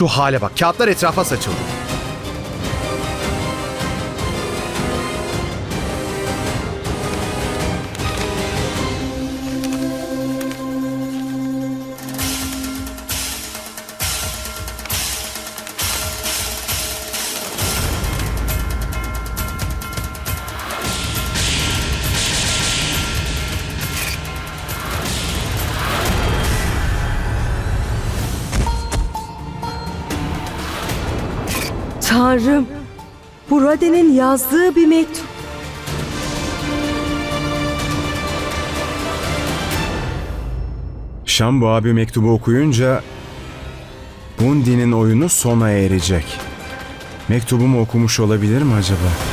Şu hale bak. Kağıtlar etrafa saçıldı. Tanrım. Bu Raden'in yazdığı bir mektup. Şambu abi mektubu okuyunca Bundi'nin oyunu sona erecek. Mektubumu okumuş olabilir mi acaba?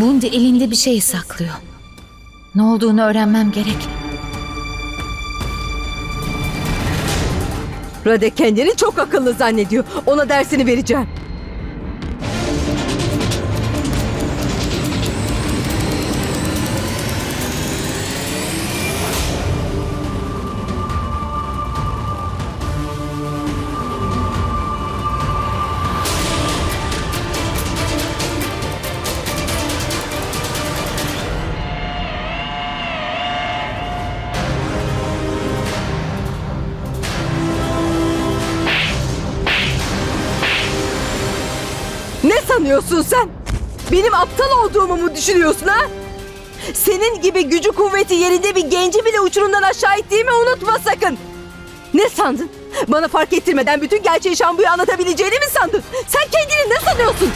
Bundi elinde bir şey saklıyor. Ne olduğunu öğrenmem gerek. Rade kendini çok akıllı zannediyor. Ona dersini vereceğim. Sanıyorsun sen? Benim aptal olduğumu mu düşünüyorsun ha? Senin gibi gücü kuvveti yerinde bir genci bile uçurumdan aşağı ittiğimi unutma sakın. Ne sandın? Bana fark ettirmeden bütün gerçeği Şambu'ya anlatabileceğini mi sandın? Sen kendini ne sanıyorsun?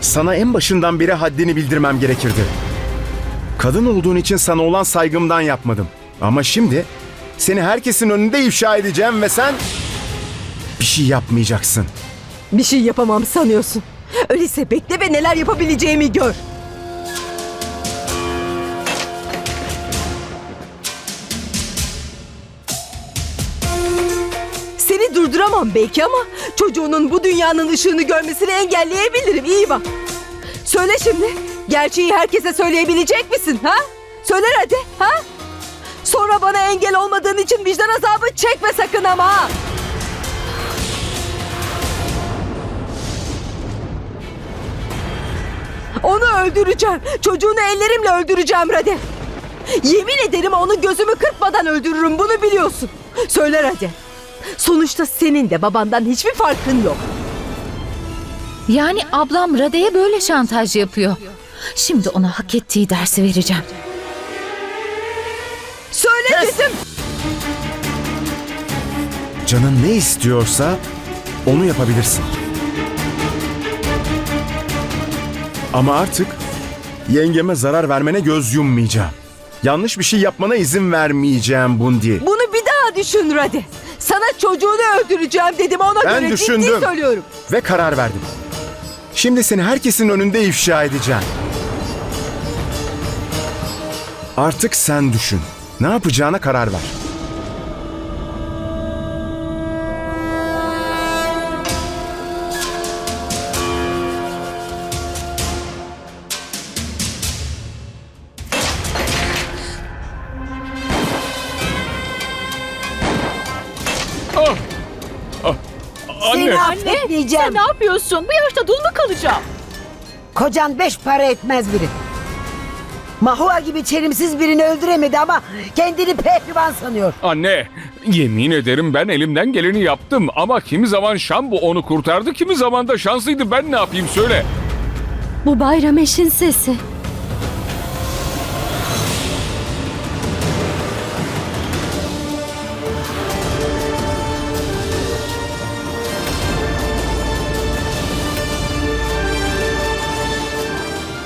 Sana en başından beri haddini bildirmem gerekirdi. Kadın olduğun için sana olan saygımdan yapmadım. Ama şimdi seni herkesin önünde ifşa edeceğim ve sen bir şey yapmayacaksın. Bir şey yapamam sanıyorsun. Öyleyse bekle ve neler yapabileceğimi gör. Seni durduramam belki ama çocuğunun bu dünyanın ışığını görmesini engelleyebilirim. İyi bak. Söyle şimdi. Gerçeği herkese söyleyebilecek misin ha? Söyle hadi ha? Sonra bana engel olmadığın için vicdan azabı çekme sakın ama. Onu öldüreceğim. Çocuğunu ellerimle öldüreceğim Rade. Yemin ederim onu gözümü kırpmadan öldürürüm bunu biliyorsun. Söyle Rade. Sonuçta senin de babandan hiçbir farkın yok. Yani ablam Rade'ye böyle şantaj yapıyor. Şimdi ona hak ettiği dersi vereceğim. Dedim. Canın ne istiyorsa onu yapabilirsin. Ama artık yengeme zarar vermene göz yummayacağım. Yanlış bir şey yapmana izin vermeyeceğim Bundi. Bunu bir daha düşün Rade. Sana çocuğunu öldüreceğim dedim ona Ben göre düşündüm. ciddi söylüyorum. Ve karar verdim. Şimdi seni herkesin önünde ifşa edeceğim. Artık sen düşün. Ne yapacağına karar ver. Seni affetmeyeceğim. Sen ne yapıyorsun? Bu yaşta dul mu kalacağım? Kocan beş para etmez biri. Mahua gibi çelimsiz birini öldüremedi ama kendini pehlivan sanıyor. Anne, yemin ederim ben elimden geleni yaptım ama kimi zaman Şambu onu kurtardı, kimi zaman da şanslıydı. Ben ne yapayım söyle. Bu Bayram Eş'in sesi.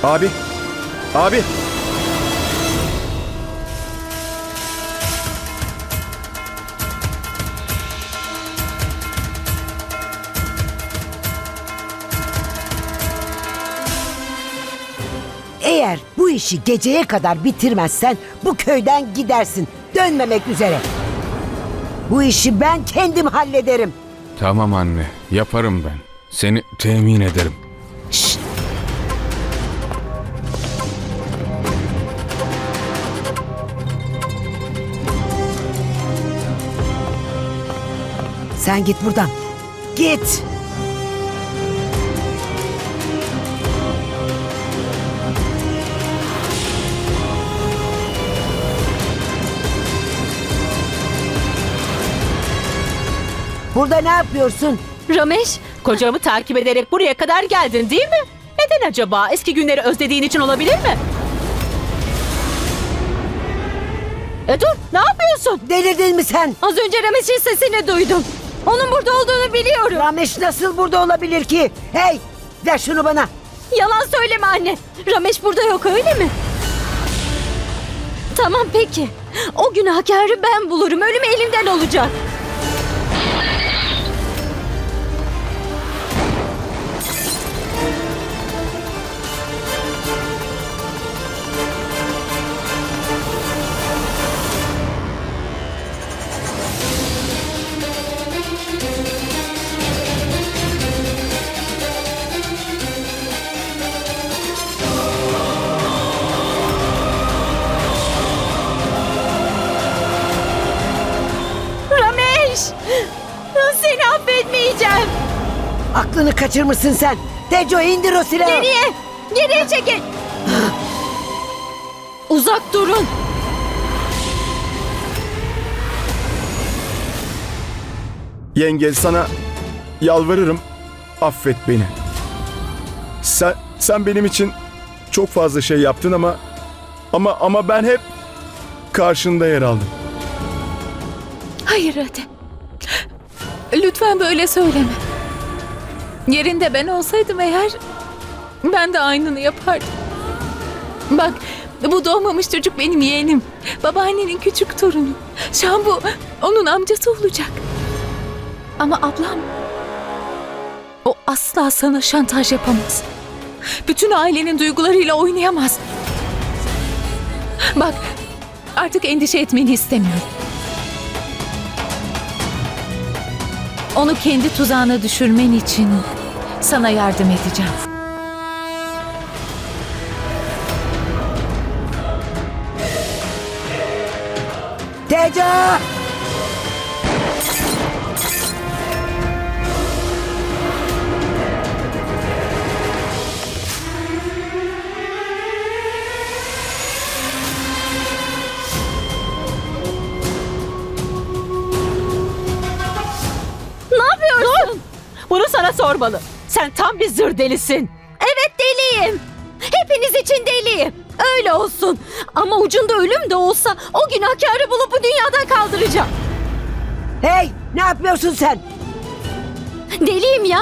Abi, abi bu işi geceye kadar bitirmezsen bu köyden gidersin. Dönmemek üzere. Bu işi ben kendim hallederim. Tamam anne, yaparım ben. Seni temin ederim. Şşt! Sen git buradan. Git. Burada ne yapıyorsun? Ramesh, kocamı takip ederek buraya kadar geldin değil mi? Neden acaba? Eski günleri özlediğin için olabilir mi? E dur, ne yapıyorsun? Delirdin mi sen? Az önce Ramesh'in sesini duydum. Onun burada olduğunu biliyorum. Ramesh nasıl burada olabilir ki? Hey! Ver şunu bana. Yalan söyleme anne. Ramesh burada yok öyle mi? Tamam peki. O günahkarı ben bulurum. Ölüm elimden olacak. Aklını kaçırmışsın sen. Teco indir o silahı. Geriye! Geriye çekil! Uzak durun. Yenge sana yalvarırım. Affet beni. Sen sen benim için çok fazla şey yaptın ama ama ama ben hep karşında yer aldım. Hayır Rade. Lütfen böyle söyleme. Yerinde ben olsaydım eğer ben de aynını yapardım. Bak bu doğmamış çocuk benim yeğenim. Babaannenin küçük torunu. Şambu onun amcası olacak. Ama ablam o asla sana şantaj yapamaz. Bütün ailenin duygularıyla oynayamaz. Bak artık endişe etmeni istemiyorum. Onu kendi tuzağına düşürmen için sana yardım edeceğim. Teco! Sormalı. Sen tam bir zır delisin. Evet deliyim. Hepiniz için deliyim. Öyle olsun. Ama ucunda ölüm de olsa o günahkarı bulup bu dünyadan kaldıracağım. Hey! Ne yapıyorsun sen? Deliyim ya.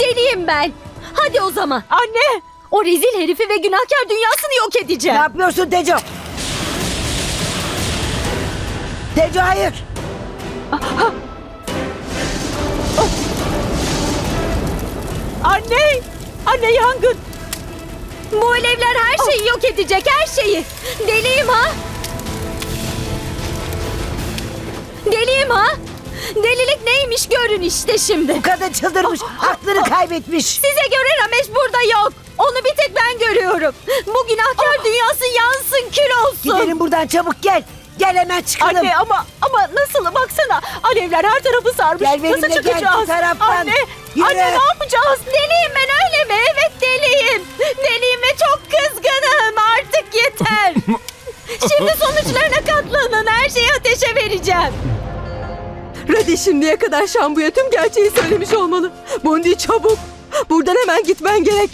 Deliyim ben. Hadi o zaman. Anne! O rezil herifi ve günahkar dünyasını yok Ne edeceğim. yapıyorsun Teco? Teco hayır! Anne! Anne yangın! Bu alevler her şeyi yok edecek, her şeyi. Deliyim ha? Deliyim ha? Delilik neymiş görün işte şimdi. Bu kadın çıldırmış, aklını kaybetmiş. Size göre Ramesh burada yok. Onu bir tek ben görüyorum. Bu günahkar dünyası yansın, kül olsun. Gidelim buradan çabuk gel. Gel hemen çıkalım. Anne ama ama nasıl baksana alevler her tarafı sarmış. Gel benimle, nasıl gel çıkacağız? bu taraftan. Anne, Yürü. anne ne yapacağız? Deliyim ben öyle mi? Evet deliyim. Deliyim ve çok kızgınım. Artık yeter. Şimdi sonuçlarına katlanın. Her şeyi ateşe vereceğim. Radi şimdiye kadar Şambu'ya tüm gerçeği söylemiş olmalı. Bondi çabuk. Buradan hemen gitmen gerek.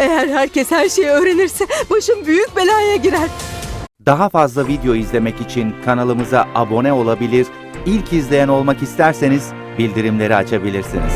Eğer herkes her şeyi öğrenirse başım büyük belaya girer. Daha fazla video izlemek için kanalımıza abone olabilir, ilk izleyen olmak isterseniz bildirimleri açabilirsiniz.